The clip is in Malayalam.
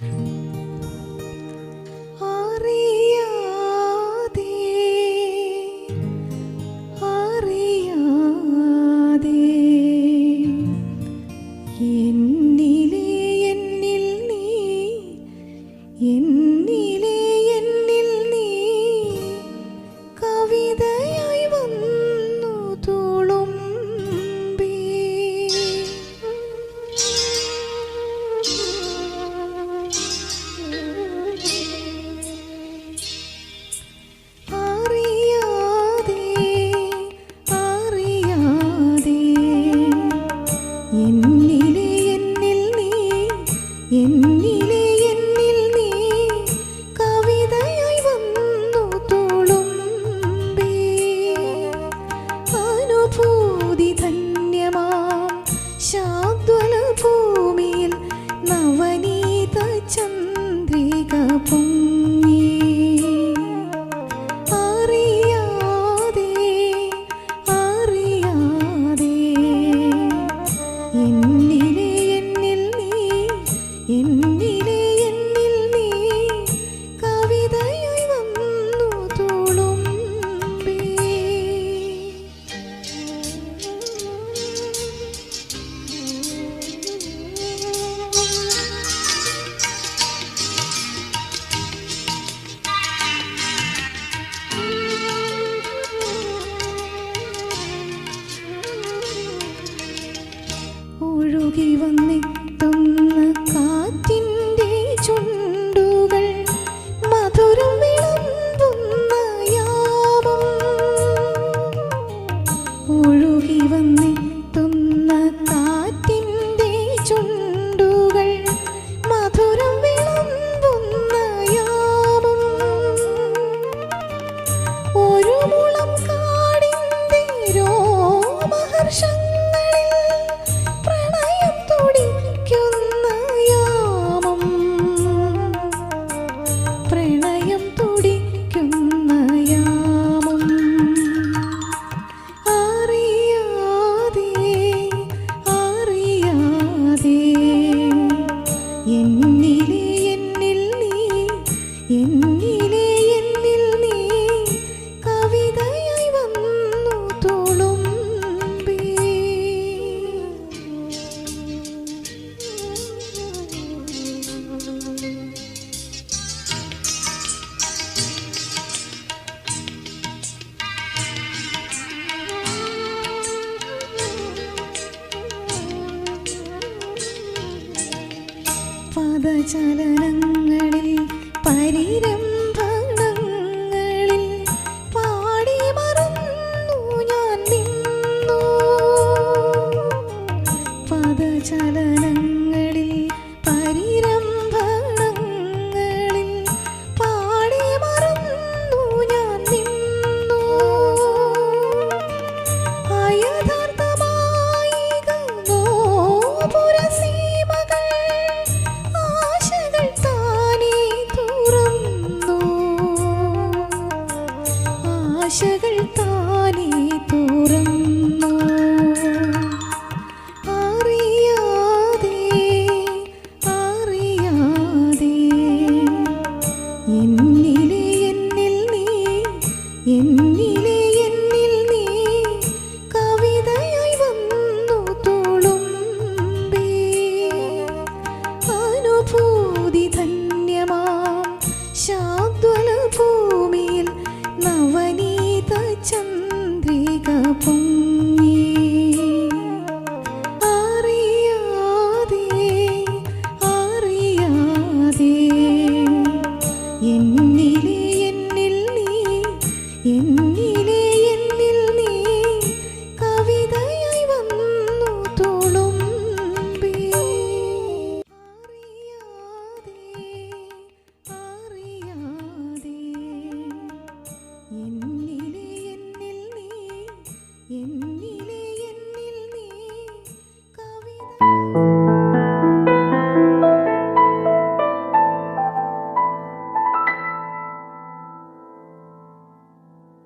Música ഒഴുകി വന്നേ. प्रणय പദചലനങ്ങളിൽ പരിരംഭണങ്ങളിൽ പാടി മറന്നു ഞാൻ നിന്നു. പദചലനങ്ങളിൽ